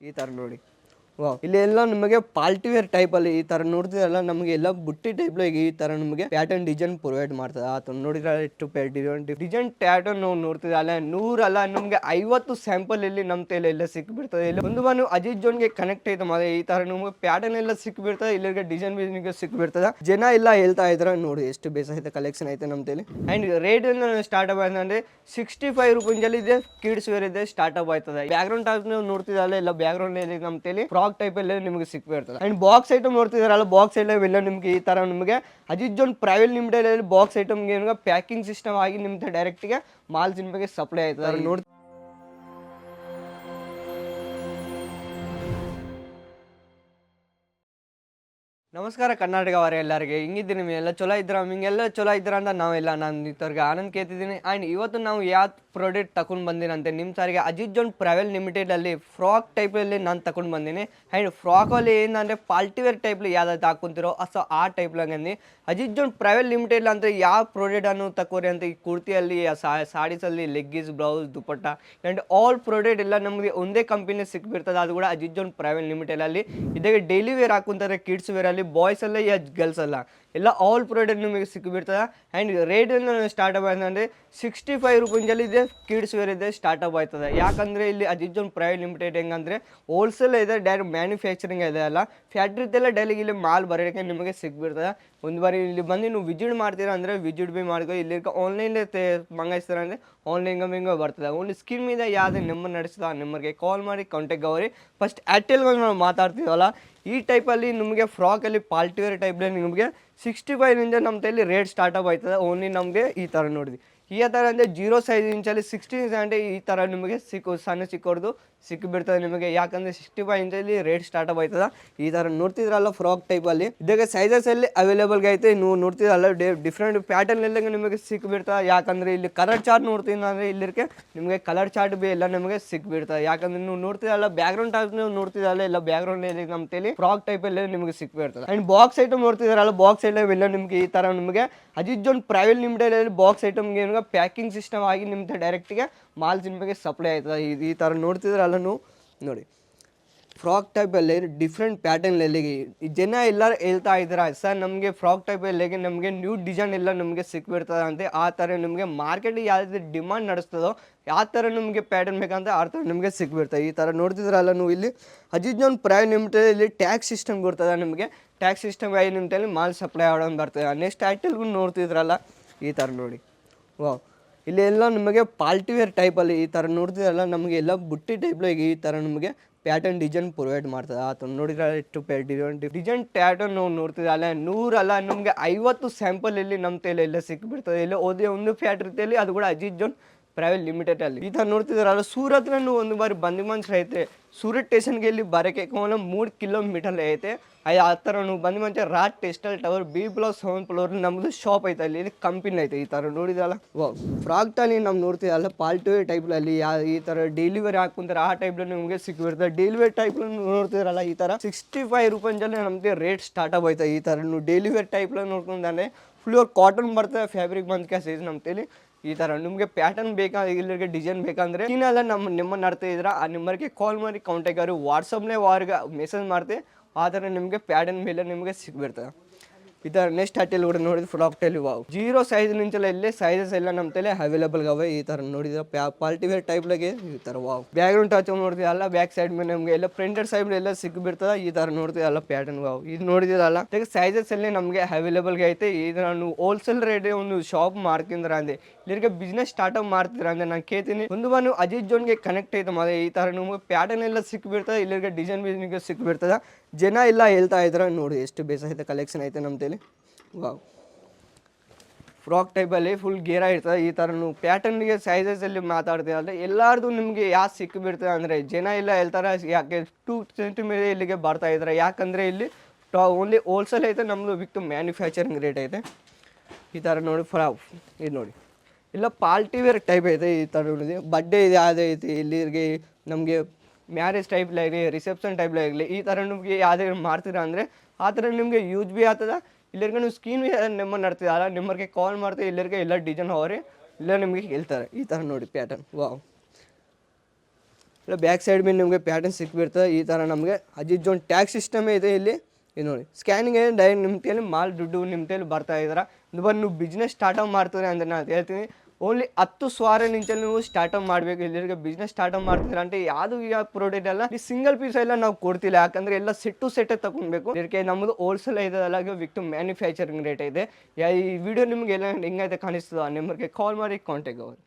ಈ ಥರ ನೋಡಿ. ಇಲ್ಲಿ ಎಲ್ಲ ನಿಮಗೆ ಪಾರ್ಟಿ ವೇರ್ ಟೈಪ್ ಅಲ್ಲಿ ಈ ತರ ನೋಡ್ತಿದ್ರಲ್ಲ ನಮಗೆ ಎಲ್ಲ ಬುಟ್ಟಿ ಟೈಪ್ ಈ ತರ ನಮಗೆ ಪ್ಯಾಟರ್ನ್ ಡಿಸೈನ್ ಪ್ರೊವೈಡ್ ಮಾಡ್ತದೆ. ಆತ ನೋಡಿದ್ರೆ ಎಷ್ಟು ಡಿಸೈನ್ ಪ್ಯಾಟರ್ನ್ ನಾವು ನೂರ ನೂರಲ್ಲ ನಮಗೆ ಐವತ್ತು ಸ್ಯಾಂಪಲ್ ಇಲ್ಲಿ ನಮ್ಮ ತಲೆ ಎಲ್ಲ ಸಿಕ್ಬಿಡ್ತದೆ. ಇಲ್ಲಿ ಒಂದು ಬಾನು ಅಜಿತ್ ಜೋನ್ಗೆ ಕನೆಕ್ಟ್ ಆಯ್ತು ಮಾದ್ರೆ ಈ ತರ ನಮಗೆ ಪ್ಯಾಟರ್ನ್ ಎಲ್ಲ ಸಿಕ್ಬಿಡ್ತದೆ, ಇಲ್ಲಿಗೆ ಡಿಸೈನ್ ಬಿಸ್ನಿಗೆ ಸಿಕ್ಬಿಡ್ತದೆ. ಜನ ಎಲ್ಲ ಹೇಳ್ತಾ ಇದ್ರ ನೋಡಿ ಎಷ್ಟು ಬೇಸ್ ಐತೆ ಕಲೆಕ್ಷನ್ ಐತೆ ನಮ್ಮ ತೈಲಿ ಅಂಡ್ ರೇಟ್ ಸ್ಟಾರ್ಟ್ ಅಪ್ ಅಂದ್ರೆ ಸಿಕ್ಸ್ಟಿ ಫೈವ್ ರುಪೀಸ್ ಇದೆ ಕಿಡ್ಸ್ ವೇರ್ ಇದೆ ಸ್ಟಾರ್ಟ್ ಅಪ್ ಆಯ್ತದೆ ಬ್ಯಾಕ್ ಗ್ರೌಂಡ್ ಟೈಪ್ ಎಲ್ಲ ಬ್ಯಾಕ್ ಗ್ರೌಂಡ್ ನಮ್ಮ ತೈಲಿ. ಫ್ರಾಕ್ ಟೈಪ್ ಅಲ್ಲಿ ನಿಮಗೆ ಇರ್ತದೆ ಅಂಡ್ ಬಾಕ್ಸ್ ಐಟಮ್ ನೋಡ್ತಿದಾರಲ್ಲ ಬಾಕ್ಸ್ ಐಟಮ್ ಎಲ್ಲ ನಿಮಗೆ ಈ ತರ ನಿಮಗೆ ಅಜಿತ್ ಜೋನ್ ಪ್ರೈವೇಟ್ ಲಿಮಿಟೆಡ್ ಅಲ್ಲಿ ಬಾಕ್ಸ್ ಐಟಮ್ಗೆ ಪ್ಯಾಕಿಂಗ್ ಸಿಸ್ಟಮ್ ಆಗಿ ನಿಮ್ದು ಡೈರೆಕ್ಟ್ಗೆ ಮಾಲ್ಸ್ ನಿಮಗೆ ಸಪ್ಲೈ ಆಯ್ತದೆ. ನೋಡಿ ನಮಸ್ಕಾರ ಕರ್ನಾಟಕ ವಾರ ಎಲ್ಲರಿಗೆ. ಹಿಂಗಿದ್ದೀನಿ ಎಲ್ಲ ಚಲೋ ಇದ್ರ ಹಿಂಗೆಲ್ಲ ಚಲೋ ಇದ್ರ ಅಂತ ನಾವೆಲ್ಲ ನಾನು ನಿಂತವ್ರಿಗೆ ಆನಂದ್ ಕೇಳ್ತಿದ್ದೀನಿ. ಆ್ಯಂಡ್ ಇವತ್ತು ನಾವು ಯಾವ ಪ್ರಾಡಕ್ಟ್ ತಗೊಂಡು ಬಂದಿನಂತೆ ನಿಮ್ಮ ಸಾರಿಗೆ ಅಜಿತ್ ಜೋನ್ ಲಿಮಿಟೆಡ್ ಲಿಮಿಟೆಡಲ್ಲಿ ಫ್ರಾಕ್ ಟೈಪಲ್ಲಿ ನಾನು ತಗೊಂಡು ಬಂದೀನಿ. ಆ್ಯಂಡ್ ಫ್ರಾಕಲ್ಲಿ ಏನಂದರೆ ಪಾಲ್ಟಿವೇರ್ ಟೈಪ್ಲಿ ಯಾವ್ದಾದ್ರು ಹಾಕೊಂತಿರೋ ಸೊ ಆ ಟೈಪ್ಲಾಗಂದು ಅಜಿತ್ ಜೋನ್ ಪ್ರೈವೇಟ್ ಲಿಮಿಟೆಡ್ ಅಂದರೆ ಯಾವ ಪ್ರಾಡಕ್ಟ್ ಅನ್ನು ತಕೋರಿ ಅಂತ ಈ ಕುರ್ತಿಯಲ್ಲಿ ಸಾಡೀಸಲ್ಲಿ leggings blouse dupatta and all product ಎಲ್ಲ ನಮಗೆ ಒಂದೇ ಕಂಪನಿ ಸಿಕ್ಬಿಡ್ತದೆ. ಅದು ಕೂಡ ಅಜಿತ್ ಜೋನ್ ಪ್ರೈವೇಟ್ ಲಿಮಿಟೆಡಲ್ಲಿ ಇದಕ್ಕೆ ಡೈಲಿ ವೇರ್ ಹಾಕೊಂತಾರೆ ಕಿಡ್ಸ್ ವೇರಲ್ಲಿ ಬಾಯ್ಸ್ ಅಲ್ಲ ಯಾ ಗರ್ಲ್ಸ್ ಅಲ್ಲ ಎಲ್ಲ ಆಲ್ ಪ್ರಾಡಕ್ಟ್ ನಿಮಗೆ ಸಿಕ್ಕಿಬಿಡ್ತದೆ ಆ್ಯಂಡ್ ರೇಟ್ ಸ್ಟಾರ್ಟಪ್ ಆಯ್ತಂದರೆ ಸಿಕ್ಸ್ಟಿ ಫೈವ್ ರುಪೀಸಲ್ಲಿ ಇದೆ ಕಿಡ್ಸ್ ವೇರ್ ಇದೆ ಸ್ಟಾರ್ಟಪ್ ಆಯ್ತದೆ. ಯಾಕಂದರೆ ಇಲ್ಲಿ ಅಜಿತ್ ಜೋನ್ ಪ್ರೈವೇಟ್ ಲಿಮಿಟೆಡ್ ಹೆಂಗಂದರೆ ಹೋಲ್ಸೇಲ್ ಇದೆ ಡೈರೆಕ್ಟ್ ಮ್ಯಾನುಫ್ಯಾಕ್ಚರಿಂಗ್ ಇದೆ ಅಲ್ಲ. ಫ್ಯಾಕ್ಟ್ರಿದೆಲ್ಲ ಡೈಲಿಗೆ ಇಲ್ಲಿ ಮಾಲ್ ಬರೋಕ್ಕೆ ನಿಮಗೆ ಸಿಕ್ಬಿಡ್ತದೆ. ಒಂದು ಬಾರಿ ಇಲ್ಲಿ ಬಂದು ನೀವು ವಿಜಿಟ್ ಮಾಡ್ತೀರಾ ಅಂದರೆ ವಿಜಿಟ್ ಬಿ ಮಾಡ್ಕೊ. ಇಲ್ಲಿ ಆನ್ಲೈನ್ಲೇ ತೇ ಮಂಗಾಯಿಸ್ತಾರೆ ಅಂದರೆ ಆನ್ಲೈನ್ ಗಮಿಂಗ ಬರ್ತದೆ. ಒಂದು ಸ್ಕೀಮ್ ಇದೆ, ಯಾವುದೇ ನಂಬರ್ ನಡೆಸಿದ ಆ ನಂಬರ್ಗೆ ಕಾಲ್ ಮಾಡಿ ಕಾಂಟ್ಯಾಕ್ಟ್ ಅವರಿ. ಫಸ್ಟ್ ಏರ್ಟೆಲ್ಗಳು ನಾವು ಮಾತಾಡ್ತೀವಲ್ಲ, ಈ ಟೈಪಲ್ಲಿ ನಿಮಗೆ ಫ್ರಾಕಲ್ಲಿ ಪಾಲ್ಟಿವೇರ್ ಟೈಪ್ಲೇ ನಿಮಗೆ ಸಿಕ್ಸ್ಟಿ ಫೈವ್ನಿಂದ ನಮ್ಮ ತಲೆ ರೇಟ್ ಸ್ಟಾರ್ಟ್ ಅಪ್ ಆಯ್ತದೆ ಓನ್ಲಿ ನಮಗೆ ಈ ಥರ ನೋಡಿದ್ವಿ. ಈ ಥರ ಅಂದರೆ ಜೀರೋ ಸೈಜ್ ಇಂಚಲ್ಲಿ ಸಿಕ್ಸ್ಟಿ ಅಂದರೆ ಈ ಥರ ನಿಮಗೆ ಸಿಕ್ಕು ಸಣ್ಣ ಸಿಕ್ಕೋದು ಸಿಕ್ಕಿಬಿಡ್ತದೆ ನಿಮಗೆ. ಯಾಕಂದರೆ ಸಿಕ್ಸ್ಟಿ ಫೈವ್ ಇಂಚಲ್ಲಿ ರೇಟ್ ಸ್ಟಾರ್ಟ್ ಆಯ್ತದ ಈ ಥರ ನೋಡ್ತಿದ್ರಲ್ಲ ಫ್ರಾಕ್ ಟೈಪಲ್ಲಿ ಇದಕ್ಕೆ ಸೈಜಸ್ ಅಲ್ಲಿ ಅವೈಲೇಬಲ್ಗೆ ಐತೆ. ನೀವು ನೋಡ್ತಿದ್ರಲ್ಲ ಡಿಫ್ರೆಂಟ್ ಪ್ಯಾಟರ್ನ್ ಎಲ್ಲ ನಿಮಗೆ ಸಿಕ್ಬಿಡ್ತದೆ ಯಾಕಂದರೆ ಇಲ್ಲಿ ಕಲರ್ ಚಾರ್ಟ್ ನೋಡ್ತೀನಿ ಅಂದರೆ ಇಲ್ಲಿರ್ಕೆ ನಿಮಗೆ ಕಲರ್ ಚಾರ್ಟ್ ಬಿ ಎಲ್ಲ ನಿಮಗೆ ಸಿಕ್ಬಿಡ್ತದೆ ಯಾಕಂದ್ರೆ ನೀವು ನೋಡ್ತಿದ್ರಲ್ಲ ಬ್ಯಾಕ್ಗ್ರೌಂಡ್ ಟೈಪ್ ನೀವು ನೋಡ್ತಿರಲ್ಲ ಇಲ್ಲ ಬ್ಯಾಕ್ ಗ್ರೌಂಡ್ ಅಲ್ಲಿ ನಮ್ಮ ತೇಲಿ ಫ್ರಾಕ್ ಟೈಪ್ ಎಲ್ಲ ನಿಮಗೆ ಸಿಕ್ಬಿಡ್ತದೆ ಅಂಡ್ ಬಾಕ್ಸ್ ಐಟಮ್ ನೋಡ್ತಿದ್ರಲ್ಲ ಬಾಕ್ಸ್ ಐಟಮ್ ಎಲ್ಲ ನಿಮಗೆ ಈ ಥರ ನಿಮಗೆ ಅಜಿತ್ ಜೋನ್ ಪ್ರೈವೇಟ್ ಲಿಮಿಟೆಡ್ ಅಲ್ಲಿ ಬಾಕ್ಸ್ ಐಟಮ್ಗೆ ಏನಾಗ ಪ್ಯಾಕಿಂಗ್ ಸಿಸ್ಟಮ್ ಆಗಿ ನಿಮ್ದು ಡೈರೆಕ್ಟ್ಗೆ ಮಾಲ್ಸ್ ನಿಮಗೆ ಸಪ್ಲೈ ಆಯ್ತದೆ. ಈ- ಈ ಥರ ನೋಡ್ತಿದ್ರಲ್ಲ ನೋಡಿ. ಫ್ರಾಕ್ ಟೈಪಲ್ಲಿ ಡಿಫ್ರೆಂಟ್ ಪ್ಯಾಟರ್ನಲ್ಲಿ ಜನ ಎಲ್ಲರೂ ಹೇಳ್ತಾ ಇದ್ದಾರೆ, ಸರ್, ನಮಗೆ ಫ್ರಾಕ್ ಟೈಪಲ್ಲಿ ನಮಗೆ ನ್ಯೂ ಡಿಸೈನ್ ಎಲ್ಲ ನಮಗೆ ಸಿಕ್ಬಿಡ್ತದೆ ಅಂತ ಆ ಥರ ನಿಮಗೆ ಮಾರ್ಕೆಟಿಗೆ ಯಾವುದೇ ಡಿಮಾಂಡ್ ನಡೆಸ್ತದೋ ಯಾವ ಥರ ನಿಮಗೆ ಪ್ಯಾಟರ್ನ್ ಬೇಕಂತ ಆ ಥರ ನಿಮಗೆ ಸಿಕ್ಬಿಡ್ತದೆ. ಈ ಥರ ನೋಡ್ತಿದ್ರಲ್ಲ ನೀವು ಇಲ್ಲಿ? ಅಜಿತ್ ಜೋನ್ ಪ್ರೈವೇಟ್ ಲಿಮಿಟೆಡಲ್ಲಿ ಟ್ಯಾಕ್ಸ್ ಸಿಸ್ಟಮ್ ಕೊಡ್ತದೆ ನಿಮಗೆ. ಟ್ಯಾಕ್ಸ್ ಸಿಸ್ಟಮ್ ಆಗಿ ನಿಮ್ಮಲ್ಲಿ ಮಾಲ್ ಸಪ್ಲೈ ಆಡೋದು ಬರ್ತದೆ. ನೆಕ್ಸ್ಟ್ ಐಟಲ್ಗೂ ನೋಡ್ತಿದ್ರಲ್ಲ? ಈ ಥರ ನೋಡಿ. ವಾವ್ ಇಲ್ಲಿ ಎಲ್ಲ ನಿಮಗೆ ಪಾಲ್ಟಿವೇರ್ ಟೈಪಲ್ಲಿ ಈ ಥರ ನೋಡ್ತಿದ್ರಲ್ಲ ನಮಗೆ ಎಲ್ಲ ಬುಟ್ಟಿ ಟೈಪ್ಲಾಗಿ ಈ ಥರ ನಮಗೆ ಪ್ಯಾಟರ್ನ್ ಡಿಸೈನ್ ಪ್ರೊವೈಡ್ ಮಾಡ್ತದೆ. ಆತ ನೋಡಿದ್ರೆ ಎಷ್ಟು ಡಿಸೈನ್ ಡಿಸೈನ್ ಪ್ಯಾಟರ್ನ್ ನಾವು ನೋಡ್ತಿದ್ದೆ ಅಲ್ಲ ನೂರಲ್ಲ ನಮಗೆ ಐವತ್ತು ಸ್ಯಾಂಪಲ್ ಇಲ್ಲಿ ನಮ್ಮ ತಲೆ ಎಲ್ಲ ಸಿಕ್ಬಿಡ್ತದೆ. ಇಲ್ಲಿ ಓದಿ ಒಂದು ರೀತಿಯಲ್ಲಿ ಅದು ಕೂಡ ಅಜಿತ್ ಜೋನ್ ಪ್ರೈವೇಟ್ ಲಿಮಿಟೆಡ್ ಅಲ್ಲಿ. ಥರ ನೋಡ್ತಿದ್ರಲ್ಲ ಸೂರತ್ ಒಂದು ಬಾರಿ ಬಂದಿ ಮನ್ಸು ಐತೆ ಸೂರತ್ ಸ್ಟೇಷನ್ಗೆ ಇಲ್ಲಿ ಬರಕ್ಕೆ ಕೇವಲ ಮೂರು ಕಿಲೋಮೀಟರ್ ಐತೆ. ಆ ಥರ ನೀವು ಬಂದಿ ಮಂಚ ರಾಟ್ ಟೆಸ್ಟಲ್ tower B plus seven floor ನಮ್ಮದು ಶಾಪ್ ಐತೆ ಅಲ್ಲಿ, ಇಲ್ಲಿ ಕಂಪನಿ ಐತೆ ಈ ಥರ ನೋಡಿದಲ್ಲ ಫ್ರಾಕ್ಟಲ್ಲಿ ನಾವು ನೋಡ್ತಿದ್ದಲ್ಲ ಪಾಲ್ಟು ಟೈಪ್ಲಲ್ಲಿ ಈ ಥರ ಡೆಲಿವರಿ ಹಾಕೊಂತಾರೆ ಆ ಟೈಪ್ ನಿಮಗೆ ಸಿಕ್ಬಿಡ್ತದೆ ಡೆಲಿವರಿ ಟೈಪ್ ನೋಡ್ತಿದ್ರಲ್ಲ ಈ ಥರ ಸಿಕ್ಸ್ಟಿ ಫೈವ್ ರೂಪಾಯಿಂದಲೇ ನಮಗೆ ರೇಟ್ ಸ್ಟಾರ್ಟ್ ಆಗೋಯ್ತು ಈ ಥರ. ನೀವು ಡೆಲಿವರಿ ಟೈಪ್ ನೋಡ್ಕೊಂಡಾನೆ ಫ್ಲೋರ್ ಕಾಟನ್ ಬರ್ತದೆ ಫ್ಯಾಬ್ರಿಕ್ ಬಂದ್ಕೆ ಸೈಜ್ ನಮ್ಮ ತೇಲಿ ಈ ಥರ ನಿಮಗೆ ಪ್ಯಾಟರ್ನ್ ಬೇಕಾ? ಇಲ್ಲರಿಗೆ ಡಿಸೈನ್ ಬೇಕಂದ್ರೆ ಇನ್ನೆಲ್ಲ ನಮ್ಮ ನಿಮ್ಮ ನಡ್ತಾ ಇದ್ರೆ ಆ ನಂಬರ್ಗೆ ಕಾಲ್ ಮಾಡಿ ಕಾಂಟ್ಯಾಕ್ಟ್ ಆಗಿ ವಾಟ್ಸಪ್ನೇ ವಾರ್ಗೆ ಮೆಸೇಜ್ ಮಾಡ್ತೀವಿ ಆ ಥರ ನಿಮಗೆ ಪ್ಯಾಟರ್ನ್ ಮೇಲೆ ನಿಮಗೆ ಸಿಕ್ಬಿಡ್ತದೆ ಥರ ನೆಕ್ಸ್ಟ್ ಹಟ್ಟೆಲ್ ಕೂಡ ನೋಡಿದ್ರೆ ಫ್ರಾಕ್ ಟೈಲ್ ವಾವ್ ಜೀರೋ ಸೈಜ್ ನಿಂಚೆಲ್ಲ ಇಲ್ಲೇ ಸೈಜಸ್ ಎಲ್ಲ ನಮ್ಮ ತಲೆ ಅವೈಲೇಬಲ್ ಅವೆ ಈ ತರ ನೋಡಿದ್ರೆ ಪಾಲ್ಟಿವೇರ್ ಟೈಪ್ಲಾಗೆ ಈ ತರ ವಾವ್ ಬ್ಯಾಕ್ ಗ್ರೌಂಡ್ ಟಚ್ ನೋಡ್ತೀವಿ ಅಲ್ಲ ಬ್ಯಾಕ್ ಸೈಡ್ ಮೇಲೆ ನಮಗೆ ಎಲ್ಲ ಪ್ರಿಂಟೆಡ್ ಸೈಡ್ ಎಲ್ಲ ಸಿಕ್ಬಿಡ್ತದೆ, ಈ ತರ ನೋಡ್ತೀವಿ ಅಲ್ಲ ಪ್ಯಾಟರ್ನ್ ವಾವ್ ಇದು ನೋಡಿದಿರಲ್ಲ ಸೈಜಸ್ ಅಲ್ಲಿ ನಮಗೆ ಅವೈಲೇಬಲ್ ಐತೆ ಇದು ನಾನು ಹೋಲ್ಸೇಲ್ ರೇಟ್ ಒಂದು ಶಾಪ್ ಮಾಡ್ತಿದ್ರ ಅಂದೆ. ಇಲ್ಲಿಗೆ ಬಿಸ್ನೆಸ್ ಸ್ಟಾರ್ಟ್ಅಪ್ ಮಾಡ್ತಿದ್ರ ಅಂದ್ರೆ ನಾನು ಕೇಳ್ತೀನಿ. ಒಂದು ಬಾನು ಅಜಿತ್ ಜೋನ್ಗೆ ಕನೆಕ್ಟ್ ಐತೆ ಮಾದ್ರೆ ಈ ತರ ನಮ್ಗೆ ಪ್ಯಾಟರ್ನ್ ಎಲ್ಲ ಸಿಕ್ಬಿಡ್ತದೆ ಇಲ್ಲಿಗೆ ಡಿಸೈನ್ ಬಿಸ್ನೆಸ್ ಸಿಕ್ಬಿಡ್ತದ. ಜನ ಎಲ್ಲ ಹೇಳ್ತಾ ಇದ್ರ, ನೋಡಿ ಎಷ್ಟು ಬೇಸ ಐತೆ ಕಲೆಕ್ಷನ್ ಐತೆ ನಮ್ಮ ತಲೆ ವಾವ್ ಫ್ರಾಕ್ ಟೈಪಲ್ಲಿ ಫುಲ್ ಗೇರ ಇರ್ತದೆ ಈ ಥರ ನೀವು ಪ್ಯಾಟರ್ನ್ಗೆ ಸೈಜಸಲ್ಲಿ ಮಾತಾಡ್ತೀವಿ ಅಂದರೆ ಎಲ್ಲಾರ್ದು ನಿಮಗೆ ಯಾಕೆ ಸಿಕ್ಕಿಬಿಡ್ತದೆ ಅಂದರೆ ಜನ ಇಲ್ಲ ಹೇಳ್ತಾರೆ, ಯಾಕೆ ಟೂ ಸೆಂಟಿಮೀಟರ್ ಇಲ್ಲಿಗೆ ಬರ್ತಾ ಇದ್ದಾರೆ. ಯಾಕಂದರೆ ಇಲ್ಲಿ ಟಾ ಓನ್ಲಿ ಹೋಲ್ಸೇಲ್ ಐತೆ ನಮ್ಮದು ವಿತ್ ಮ್ಯಾನುಫ್ಯಾಕ್ಚರಿಂಗ್ ರೇಟ್ ಐತೆ. ಈ ಥರ ನೋಡಿ ಫ್ರಾ ಇದು ನೋಡಿ. ಇಲ್ಲ ಪಾರ್ಟಿ ವೇರ್ ಟೈಪ್ ಐತೆ ಈ ಥರ ನೋಡಿದೆ ಬಡ್ಡೆ ಇದು, ಯಾವುದೇ ಐತಿ. ಇಲ್ಲಿಗೆ ನಮಗೆ ಮ್ಯಾರೇಜ್ ಟೈಪ್ಲಾಗಲಿ ರಿಸೆಪ್ಷನ್ ಟೈಪ್ಲಾಗಲಿ ಈ ಥರ ನಿಮಗೆ ಯಾವುದೇ ಮಾಡ್ತೀರಾ ಅಂದರೆ, ಆ ಥರ ನಿಮಗೆ ಯೂಸ್ ಬಿ ಆಗ್ತದ. ಇಲ್ಲರಿಗೆ ನೀವು ಸ್ಕೀನ್ ನಿಮ್ಮ ನಡ್ತಿದ್ದಲ್ಲ ನಿಮ್ಮರಿಗೆ ಕಾಲ್ ಮಾಡ್ತೀವಿ ಇಲ್ಲರಿಗೆ ಎಲ್ಲ ಡಿಸೈನ್ ಅವ್ರಿ ಇಲ್ಲ ನಿಮಗೆ ಹೇಳ್ತಾರೆ. ಈ ಥರ ನೋಡಿ ಪ್ಯಾಟರ್ನ್ ವಾವ್ ಇಲ್ಲ ಬ್ಯಾಕ್ ಸೈಡ್ ಮೇಲೆ ನಿಮಗೆ ಪ್ಯಾಟರ್ನ್ ಸಿಕ್ಬಿಡ್ತದೆ. ಈ ಥರ ನಮಗೆ ಅಜಿತ್ ಒಂದು ಟ್ಯಾಕ್ಸ್ ಸಿಸ್ಟಮೇ ಇದೆ ಇಲ್ಲಿ. ಇದು ನೋಡಿ ಸ್ಕ್ಯಾನಿಂಗ್ ಏನು ಡೈರೆಕ್ಟ್ ನಿಮ್ಮ ಕೈಯಲ್ಲಿ ಮಾಲ್ ದುಡ್ಡು ನಿಮ್ಮ ಕೈಯಲ್ಲಿ ಬರ್ತಾ ಇದ್ದಾರೆ ಇದು ಬಂದು ನೀವು ಬಿಸ್ನೆಸ್ ಸ್ಟಾರ್ಟಪ್ ಮಾಡ್ತಾರೆ ಅಂದರೆ ನಾನು ಹೇಳ್ತೀನಿ. ಓನ್ಲಿ ಹತ್ತು ಸಾವಿರ ನಿಂಚಲ್ಲಿ ನೀವು ಸ್ಟಾರ್ಟಪ್ ಮಾಡಬೇಕು ಇಲ್ಲಿಗೆ ಬಿಸ್ನೆಸ್ ಸ್ಟಾರ್ಟಪ್ ಮಾಡ್ತೀರಾ ಅಂತ ಯಾವುದು ಯಾವ ಪ್ರಾಡಕ್ಟ್ ಎಲ್ಲ ಈ ಸಿಂಗಲ್ ಪೀಸ್ ಎಲ್ಲ ನಾವು ಕೊಡ್ತಿಲ್ಲ. ಯಾಕಂದ್ರೆ ಎಲ್ಲ ಸೆಟ್ ಟು ಸೆಟ್ ತಗೊಳ್ಬೇಕು ಇದಕ್ಕೆ ನಮ್ಮದು ಹೋಲ್ಸೇಲ್ ವಿಕ್ ವಿಕ್ಟು ಮ್ಯಾನುಫ್ಯಾಕ್ಚರಿಂಗ್ ರೇಟ್ ಇದೆ. ಈ ವಿಡಿಯೋ ನಿಮಗೆ ಎಲ್ಲ ಹೆಂಗೈತೆ ಕಾಣಿಸ್ತದೆ ಆ ನಂಬರ್ಗೆ ಕಾಲ್ ಮಾಡಿ ಕಾಂಟ್ಯಾಕ್ಟ್ ಅವರು.